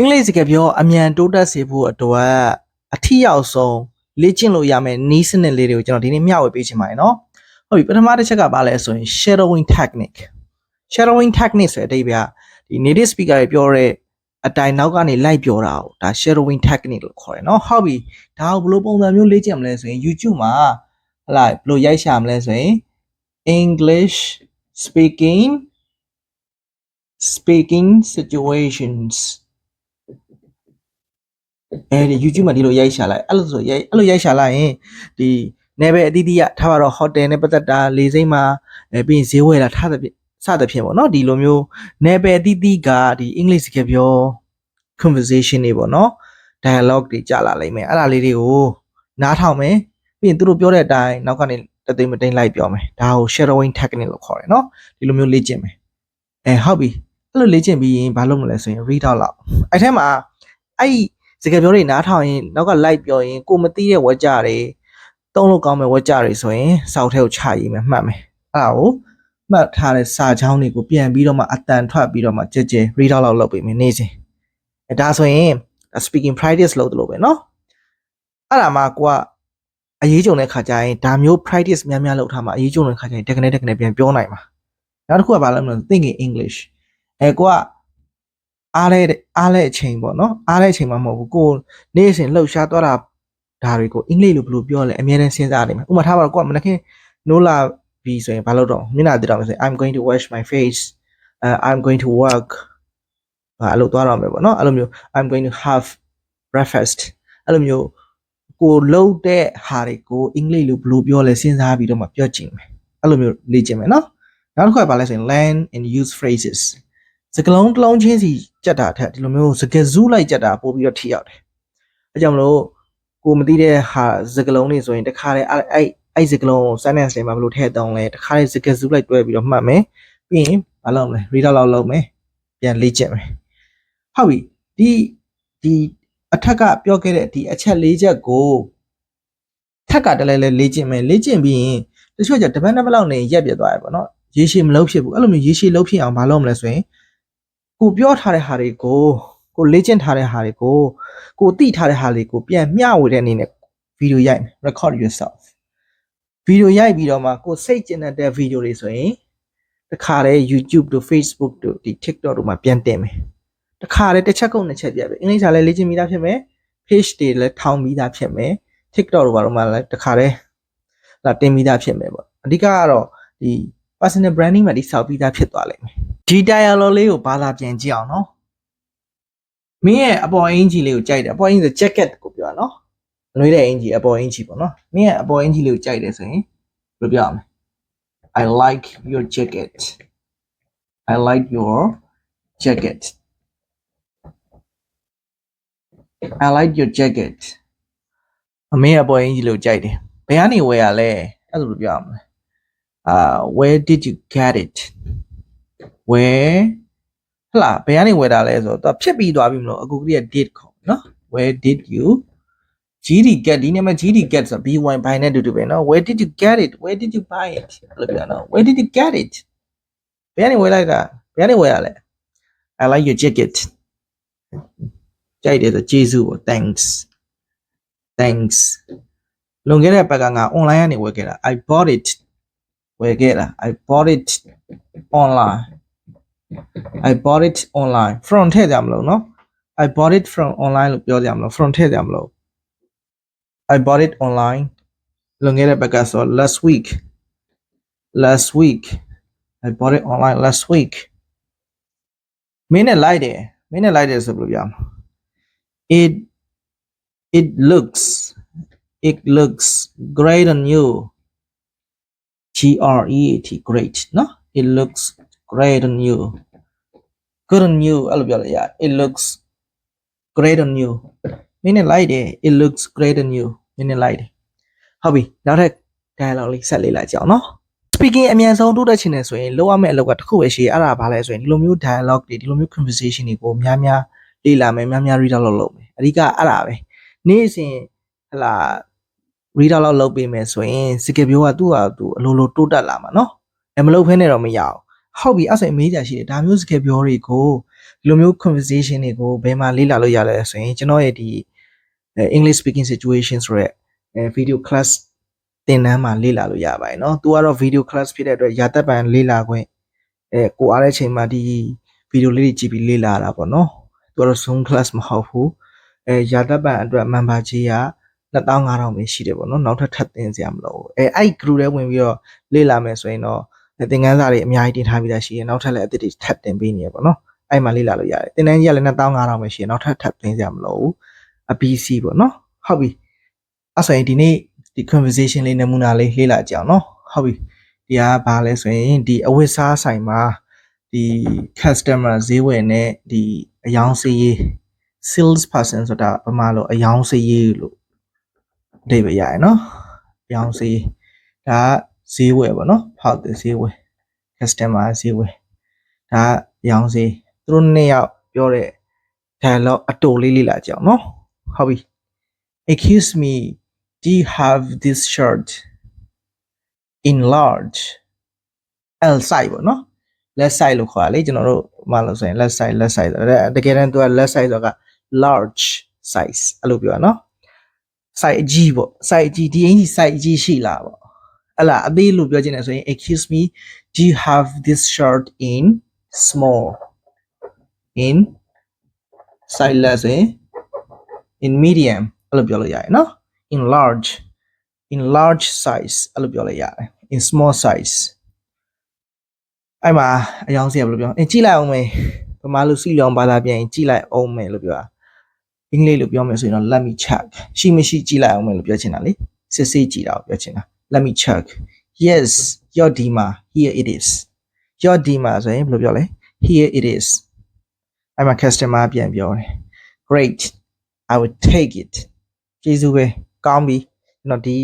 အင်္ဂလိပ်စကားပြောအမြန်တိုးတက်စေဖို့အတွက်အထီးရောက်ဆုံးလေ့ကျင့်လို့ရမယ့်နည်းစနစ်လေးတွေကိုကျွန်တော်ဒီနေ့မျှဝေပေးချင်ပါတယ်နော်ဟုတ်ပြီပထမတစ်ချက်ကဘာလဲဆိုရင် shadowing technique shadowing technique ဆိုတဲ့အဓိပ္ပာယ်ကဒီ native speaker တွေပြောတဲ့အတိုင်းနောက်ကနေလိုက်ပြောတာကိုဒါ shadowing technique လို့ခေါ်တယ်နော်ဟုတ်ပြီဒါကိုဘယ်လိုပုံစံမျိုးလေ့ကျင့်မလဲဆိုရင် YouTube မှာဟလာဘယ်လိုရိုက်ရှာမလဲဆိုရင် English speaking speaking situations အဲဒီ YouTube မှာဒီလိုရိုက်ရှာလိုက်အဲ့လိုဆိုရိုက်အဲ့လိုရိုက်ရှာလိုက်ရင်ဒီနယ်ပယ်အသီးသီးကထားပါတော့ hotel နဲ့ပတ်သက်တာလေစိမ့်မှာအဲပြီးရင်ဈေးဝယ်တာထားတဲ့စသဖြင့်ပေါ့နော်ဒီလိုမျိုးနယ်ပယ်အသီးသီးကဒီ English စကားပြော conversation တွေပေါ့နော် dialogue တွေကြာလာလိမ့်မယ်အဲ့ဒါလေးတွေကိုနားထောင်မယ်ပြီးရင်သူတို့ပြောတဲ့အတိုင်းနောက်ကနေတသိမ့်မတိမ့်လိုက်ပြောမယ်ဒါကို shadowing technique လို့ခေါ်တယ်နော်ဒီလိုမျိုးလေ့ကျင့်မယ်အဲဟုတ်ပြီအဲ့လိုလေ့ကျင့်ပြီးရင်ဘာလုပ်မလဲဆိုရင် read out လောက်အဲ့ထဲမှာအဲ့ စကားပြောတွေနားထောင်ရင်နောက်က like ပြောရင်ကိုမသိတဲ့ဝါကြတွေတုံးလို့ကောင်းမဲ့ဝါကြတွေဆိုရင်စောက်ထဲကိုချရေးမယ်မှတ်မယ်အဲ့ဒါကိုမှတ်ထားတဲ့စာချောင်းတွေကိုပြန်ပြီးတော့မှအတန်ထွက်ပြီးတော့မှကြဲကြဲ read out လောက်လုပ်ပေးမယ်နေ့စဉ်အဲဒါဆိုရင် speaking practice လုပ်တယ်လို့ပဲเนาะအဲ့ဒါမှကိုကအရေးကြုံတဲ့ခါကျရင်ဒါမျိုး practice များများလုပ်ထားမှအရေးကြုံတဲ့ခါကျရင်တက္ကနဲ့တက္ကနဲ့ပြန်ပြောနိုင်မှာနောက်တစ်ခုကဘာလဲမလို့ thinking english အဲကိုက အားလဲအားလဲအချိန်ပေါ့နော်အားလဲအချိန်မှမဟုတ်ဘူးကိုနေ့စဉ်လှုပ်ရှားသွားတာဒါတွေကိုအင်္ဂလိပ်လိုဘယ်လိုပြောလဲအများနဲ့စဉ်းစားနေမှာဥပမာထားပါတော့ကိုကမနခင်နိုးလာပြီဆိုရင်ဘာလုပ်တော့မျက်နှာတည်တော့မယ်ဆိုရင် I'm going to wash my face uh, I'm going to work ဘာအဲ့လိုသွားတော့မယ်ပေါ့နော်အဲ့လိုမျိုး I'm going to have breakfast အဲ့လိုမျိုးကိုလှုပ်တဲ့ဟာတွေကိုအင်္ဂလိပ်လိုဘယ်လိုပြောလဲစဉ်းစားပြီးတော့မှပြောချင်မယ်အဲ့လိုမျိုးလေ့ကျင့်မယ်နော်နောက်တစ်ခုကဘာလဲဆိုရင် learn and use phrases စကလုံးတစ်လုံးချင်းစီကြက်တာထက်ဒီလိုမျိုးစကဇူးလိုက်ကြက်တာပို့ပြီးတော့ထိရောက်တယ်အဲကြောင့်မလို့ကိုမသိတဲ့ဟာစကလုံးတွေဆိုရင်တခါတည်းအဲ့အဲ့အဲ့စကလုံးကို sentence တွေမှာဘယ်လိုထည့်တောင်းလဲတခါတည်းစကဇူးလိုက်တွဲပြီးတော့မှတ်မယ်ပြီးရင်မလုပ်လဲ read out လောက်လုပ်မယ်ပြန်လေ့ကျင့်မယ်ဟုတ်ပြီဒီဒီအထက်ကပြောခဲ့တဲ့ဒီအချက်၄ချက်ကိုထက်ကတလဲလဲလေ့ကျင့်မယ်လေ့ကျင့်ပြီးရင်တချို့ကျတပတ်နှစ်ပတ်လောက်နေရက်ပြတ်သွားရပေါ့နော်ရေရှည်မလုပ်ဖြစ်ဘူးအဲ့လိုမျိုးရေရှည်လုပ်ဖြစ်အောင်မလုပ်မလဲဆိုရင် ကိုပြောထားတဲ့ဟာတွေကိုကိုလေ့ကျင့်ထားတဲ့ဟာတွေကိုကိုသိထားတဲ့ဟာတွေကိုပြန်မျှဝေတဲ့အနေနဲ့ဗီဒီယိုရိုက် record yourself ဗီဒီယိုရိုက်ပြီးတော့မှကိုစိတ်ကျင်တဲ့ဗီဒီယိုတွေဆိုရင်တခါတည်း YouTube တို့ Facebook တို့ဒီ TikTok တို့မှာပြန်တင်မယ်တခါတည်းတစ်ချက်ကုန်တစ်ချက်ပြပဲအင်္ဂလိပ်စာလည်းလေ့ကျင့်ပြီးသားဖြစ်မယ် page တွေလည်းထောင်ပြီးသားဖြစ်မယ် TikTok တို့ဘာလို့မှလည်းတခါတည်းလာတင်ပြီးသားဖြစ်မယ်ပေါ့အဓိကကတော့ဒီ personal branding မှာတိစောက်ပြီးသားဖြစ်သွားလိမ့်မယ်ဒီ dialogue လေးကိုဘာသာပြန်ကြည့်အောင်နော်မင်းရဲ့အပေါ်အင်ဂျီလေးကိုကြိုက်တယ်အပေါ်အင်ဂျီဆို jacket ကိုပြောရနော်အနှွေးတဲ့အင်ဂျီအပေါ်အင်ဂျီပေါ့နော်မင်းရဲ့အပေါ်အင်ဂျီလေးကိုကြိုက်တယ်ဆိုရင်ဘယ်လိုပြောရမလဲ I like your jacket I like your jacket I like your jacket အမေအပေါ်အင်ဂျီလေးကိုကြိုက်တယ်ဘယ်ကနေဝယ်ရလဲအဲ့လိုပြောရမလဲ uh where did you get it where ဟလာဘယ်ကနေဝယ်တာလဲဆိုတော့သူဖြစ်ပြီးသွားပြီမလို့အခုကလေးက did ခေါ်နော် where did you GD get ဒီနေ့မှာ GD get ဆို B1 buy နဲ့တူတူပဲနော် where did you get it where did you buy it လို့ပြောနော် where did you get it ဘယ်ကနေဝယ်လိုက်တာဘယ်ကနေဝယ်ရလဲ I like your jacket ကြိုက်တယ်ဆိုကျေးဇူးပေါ့ thanks thanks လွန်ခဲ့တဲ့ဘက်ကငါ online ကနေဝယ်ခဲ့တာ I bought it ဝယ်ခဲ့တာ I bought it online I bought it online from ထည့်ကြမလို့เนาะ I bought it from online လို့ပြောကြမလို့ from ထည့်ကြမလို့ I bought it online လွန်ခဲ့တဲ့ဘက်ကဆို last week last week I bought it online last week မင်းနဲ့လိုက်တယ်မင်းနဲ့လိုက်တယ်ဆိုဘယ်လိုပြောမလဲ it it looks it looks great on you G R E A T great နော် it looks great on you good on you အဲ့လိုပြောလိုက်ရ it looks great on you မင်းနဲ့လိုက်တယ် it looks great on you မင်းနဲ့လိုက်တယ်ဟုတ်ပြီနောက်ထပ် dialogue လေးဆက်လေးလိုက်ကြအောင်နော် speaking အမြန်ဆုံးတိုးတက်ချင်တယ်ဆိုရင်လောက်ရမယ့်အလုပ်ကတစ်ခုပဲရှိရအဲ့ဒါဘာလဲဆိုရင်ဒီလိုမျိုး dialogue တွေဒီလိုမျိုး conversation တွေကိုများများလေ့လာမယ်များများ read out လုပ်လုပ်မယ်အဓိကအဲ့ဒါပဲနေ့စဉ်ဟလာ read out လောက်လုပ်ပေးမယ်ဆိုရင်စကားပြောကသူ့ဟာသူအလိုလိုတိုးတက်လာမှာနော်အဲမလုပ်ဖဲနဲ့တော့မရအောင်ဟုတ်ပြီအဲ့ဆိုရင်မေးကြရှိတယ်ဒါမျိုးစကားပြောတွေကို ဒီလိုမျိုး conversation တွေကိုဘယ်မှာလေ့လာလို့ရလဲဆိုရင်ကျွန်တော်ရဲ့ဒီ English speaking situation ဆိုရက်အဲ video class သင်တန်းမှာလေ့လာလို့ရပါတယ်เนาะ။ तू ကတော့ video class ဖြစ်တဲ့အတွက်ရာသက်ပံလေ့လာခွင့်အဲကိုအားတဲ့ချိန်မှာဒီ video လေးတွေကြည့်ပြီးလေ့လာတာပေါ့เนาะ။ तू ကတော့ Zoom class မဟုတ်ဘူး။အဲရာသက်ပံအတွက် member ကြီးက 2500ပဲရှိတယ်ပေါ့နော်နောက်ထပ်ထပ်တင်စရာမလိုဘူးအဲအဲ့ group ထဲဝင်ပြီးတော့လေ့လာမယ်ဆိုရင်တော့သင်ခန်းစာတွေအများကြီးတင်ထားပြီးသားရှိရနောက်ထပ်လည်းအသစ်တွေထပ်တင်ပေးနေရပေါ့နော်အဲ့မှာလေ့လာလို့ရတယ်သင်တန်းကြီးကလည်း2500ပဲရှိရနောက်ထပ်ထပ်တင်စရာမလိုဘူးအ BC ပေါ့နော်ဟုတ်ပြီအဲ့ဆိုရင်ဒီနေ့ဒီ conversation လေးနမူနာလေးလေ့လာကြအောင်နော်ဟုတ်ပြီဒီကဘာလဲဆိုရင်ဒီအဝတ်စားဆိုင်မှာဒီ customer ဈေးဝယ်နဲ့ဒီအယောင်စီး sales person ဆိုတာပမာလို့အယောင်စီးလို့ အဓိပ္ပာယ်ရရနော်အယောင်စီးဒါကဈေးဝယ်ပေါ့နော်ဖောက်တဲ့ဈေးဝယ် customer ဈေးဝယ်ဒါကရောင်းဈေးသူတို့နှစ်ယောက်ပြောတဲ့ dialogue အတူလေးလေးလာကြအောင်နော်ဟုတ်ပြီ excuse me do you have this shirt in large L size ပေါ့နော် left side လို့ခေါ်တာလေကျွန်တော်တို့မလို့ဆိုရင် left side left side ဆိုတော့တကယ်တမ်းသူက left side ဆိုတာက large size အဲ့လိုပြောတာနော် size အကြီးပေါ့ size အကြီးဒီအင်ကြီး size အကြီးရှိလားပေါ့ဟလာအသေးလို့ပြောချင်တယ်ဆိုရင် excuse me do you have this shirt in small in size less in in medium အဲ့လိုပြောလို့ရတယ်နော် in large in large size အဲ့လိုပြောလို့ရတယ် in small size အဲ့မှာအယောင်စီကဘယ်လိုပြောအင်းကြည့်လိုက်အောင်မယ်ဗမာလူစီလောင်ဘာသာပြန်ရင်ကြည့်လိုက်အောင်မယ်လို့ပြောတာ အင်္ဂလိပ်လိုပြောမယ်ဆိုရင်တော့ let me check ရှိမရှိကြည့်လိုက်အောင်မယ်လို့ပြောချင်တာလေစစ်စစ်ကြည့်တာကိုပြောချင်တာ let me check yes your dima here it is your dima ဆိုရင်ဘယ်လိုပြောလဲ here it is အဲ့မှာ customer ပြန်ပြောတယ် great i will take it ကျေးဇူးပဲကောင်းပြီကျွန်တော်ဒီ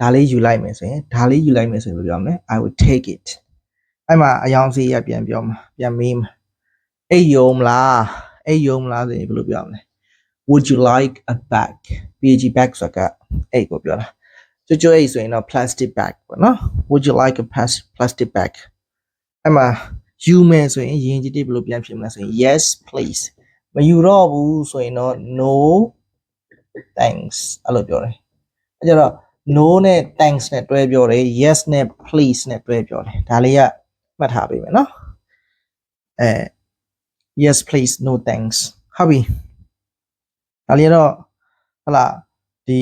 ဒါလေးယူလိုက်မယ်ဆိုရင်ဒါလေးယူလိုက်မယ်ဆိုရင်ဘယ်လိုပြောမလဲ i will take it အဲ့မှာအယောင်စီးရပြန်ပြောမှာပြန်မေးမှာအိတ်ယုံမလားအိတ်ယုံမလားဆိုရင်ဘယ်လိုပြောမလဲ would you like a bag pg bag ဆိုတာအိတ်ကိုပြောတာကျွတ်ကျွတ်အိတ်ဆိုရင်တော့ plastic bag ပေါ့နော် would you like a plas- plastic bag အဲ့မှာယူမယ်ဆိုရင်ယဉ်ကျေးတိဘယ်လိုပြန်ဖြစ်မလဲဆိုရင် yes please မယူတော့ဘူးဆိုရင်တော့ no thanks အဲ့လိုပြောတယ်အဲ့ကြတော့ no နဲ့ thanks နဲ့တွဲပြောတယ် yes နဲ့ please နဲ့တွဲပြောတယ်ဒါလေးကမှတ်ထားပေးမယ်နော်အဲ yes please no thanks ဟုတ်ပြီ ဒါလေးကတော့ဟလာဒီ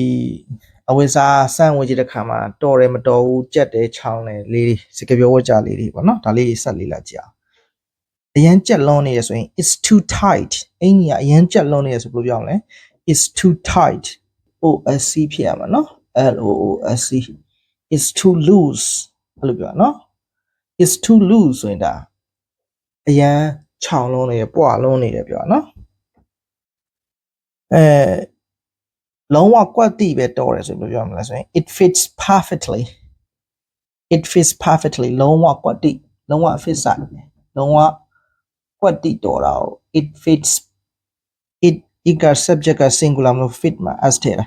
အဝိစားစမ်းဝင်ကြည့်တဲ့ခါမှာတော်တယ်မတော်ဘူးကြက်တယ်ချောင်းတယ်လေးစကပြောဝကြလေးတွေပေါ့နော်ဒါလေးဆက်လေးလာကြအောင်အရန်ကြက်လွန်နေရဆိုရင် it's too tight အင်ကြီးကအရန်ကြက်လွန်နေရဆိုဘယ်လိုပြောမလဲ it's too tight OSC ဖြစ်ရမှာနော် L O O S C it's too loose အဲ့လိုပြောနော် it's too loose ဆိုရင်ဒါအရန်ချောင်းလုံးနေရပွားလုံးနေတယ်ပြောနော် အဲလုံးဝကွက်တိပဲတော်တယ်ဆိုပြီးပြောမလဲဆိုရင် it fits perfectly it fits perfectly လုံးဝကွက်တိလုံးဝ fit ဆိုင်လုံးဝကွက်တိတော်တာကို it fits it it က subject က singular မလို့ fit မှာ as ထဲတာ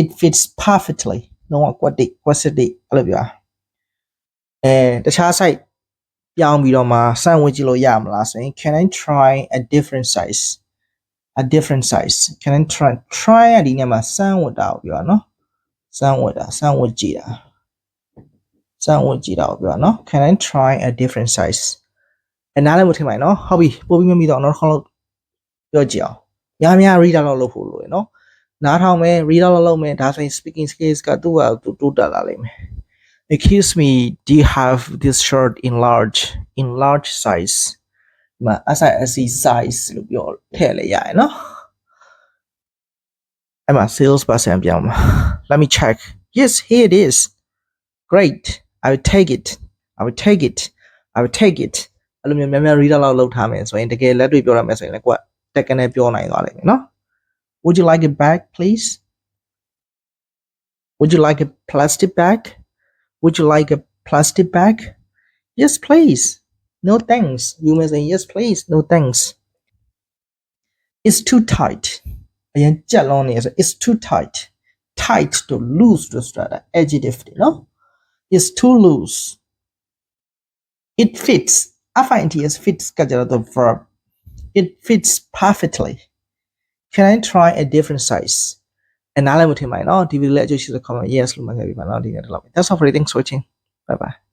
it fits perfectly လုံးဝကွက်တိကွက်စစ်တိအဲ့လိုပြောအဲတခြား site ပြောင်းပြီးတော့မှစမ်းဝင်ကြည့်လို့ရမလားဆိုရင် can i try a different size a different size can i try try ရဒီနေ့မှာစမ်းဝတ်တာကိုပြောတာနော်စမ်းဝတ်တာစမ်းဝတ်ကြည့်တာစမ်းဝတ်ကြည့်တာကိုပြောတာနော် can i try a different size အနားလည်းမထင်ပါနဲ့နော်ဟုတ်ပြီပို့ပြီးမမိတော့နောက်တစ်ခေါက်လောက်ပြောကြည့်အောင်များများ read out လုပ်ဖို့လိုရယ်နော်နားထောင်မယ် read out လုပ်မယ်ဒါဆိုရင် speaking skills ကသူ့ဟာသူတိုးတက်လာလိမ့်မယ် excuse me do you have this shirt in large in large size ဒီ မှာ SISC size လို့ပြောထည့်လဲရရယ်နော်အဲ့မှာ sales person ပြောင်းမှာ let me check yes here it is great i will take it i will take it i will take it အဲ့လိုမျိုးများများ read out လောက်လုပ်ထားမယ်ဆိုရင်တကယ်လက်တွေ့ပြောရမယ်ဆိုရင်လည်းကိုကတက်ကနေပြောနိုင်သွားလိမ့်မယ်နော် would you like a bag please would you like a plastic bag would you like a plastic bag yes please No thanks. You may say yes please. No thanks. It's too tight. အရင်ကြက်လုံးနေဆို it's too tight. tight to loose တို့ဆိုတာ adjective တွေနော် it's too loose. It fits. FITS fits of verb. It fits perfectly. Can I try a different size? အနားလည်းမထင်ပါဘူးနော်ဒီဗီဒီယိုလေးအကျိုးရှိတဲ့ comment yes လို့မှတ်ခဲ့ပြီပါနော်ဒီနေ့တော့ That's all for reading switching. Bye bye.